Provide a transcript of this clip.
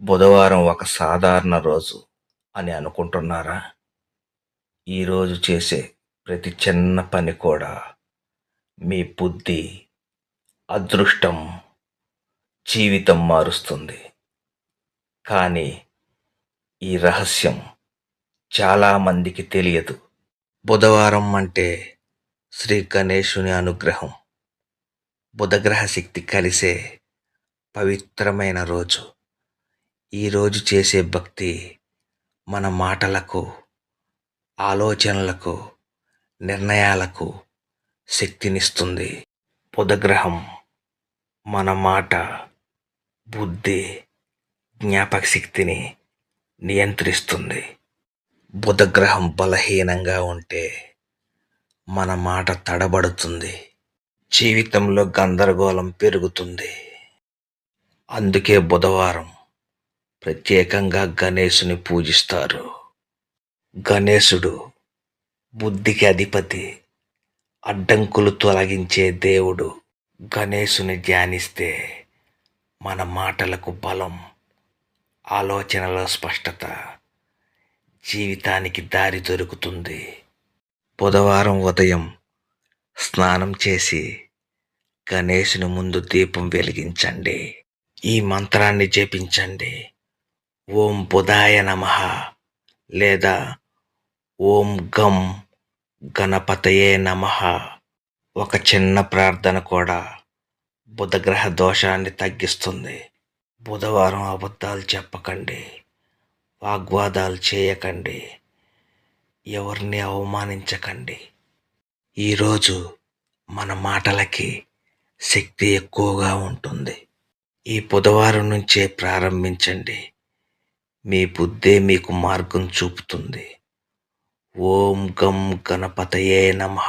బుధవారం ఒక సాధారణ రోజు అని అనుకుంటున్నారా? ఈరోజు చేసే ప్రతి చిన్న పని కూడా మీ బుద్ధి అదృష్టం జీవితం మారుస్తుంది. కానీ ఈ రహస్యం చాలామందికి తెలియదు. బుధవారం అంటే శ్రీ గణేశుని అనుగ్రహం. బుధగ్రహ శక్తి కలిసే పవిత్రమైన రోజు. ఈరోజు చేసే భక్తి మన మాటలకు ఆలోచనలకు నిర్ణయాలకు శక్తినిస్తుంది. బుధగ్రహం మన మాట బుద్ధి జ్ఞాపక శక్తిని నియంత్రిస్తుంది. బుధగ్రహం బలహీనంగా ఉంటే మన మాట తడబడుతుంది. జీవితంలో గందరగోళం పెరుగుతుంది. అందుకే బుధవారం ప్రత్యేకంగా గణేశుని పూజిస్తారు. గణేశుడు బుద్ధికి అధిపతి అడ్డంకులు తొలగించే దేవుడు. గణేశుని ధ్యానిస్తే మన మాటలకు బలం ఆలోచనలో స్పష్టత జీవితానికి దారి దొరుకుతుంది. బుధవారం ఉదయం స్నానం చేసి గణేశుని ముందు దీపం వెలిగించండి. ఈ మంత్రాన్ని జపించండి. ఓం బుధాయ నమ లేదా ఓం గం గణపతయే నమ. ఒక చిన్న ప్రార్థన కూడా బుధగ్రహ దోషాన్ని తగ్గిస్తుంది. బుధవారం అబద్ధాలు చెప్పకండి వాగ్వాదాలు చేయకండి ఎవరిని అవమానించకండి. ఈరోజు మన మాటలకి శక్తి ఎక్కువగా ఉంటుంది. ఈ బుధవారం నుంచే ప్రారంభించండి. మీ బుద్ధే మీకు మార్గం చూపుతుంది. ఓం గం గణపతయే నమః.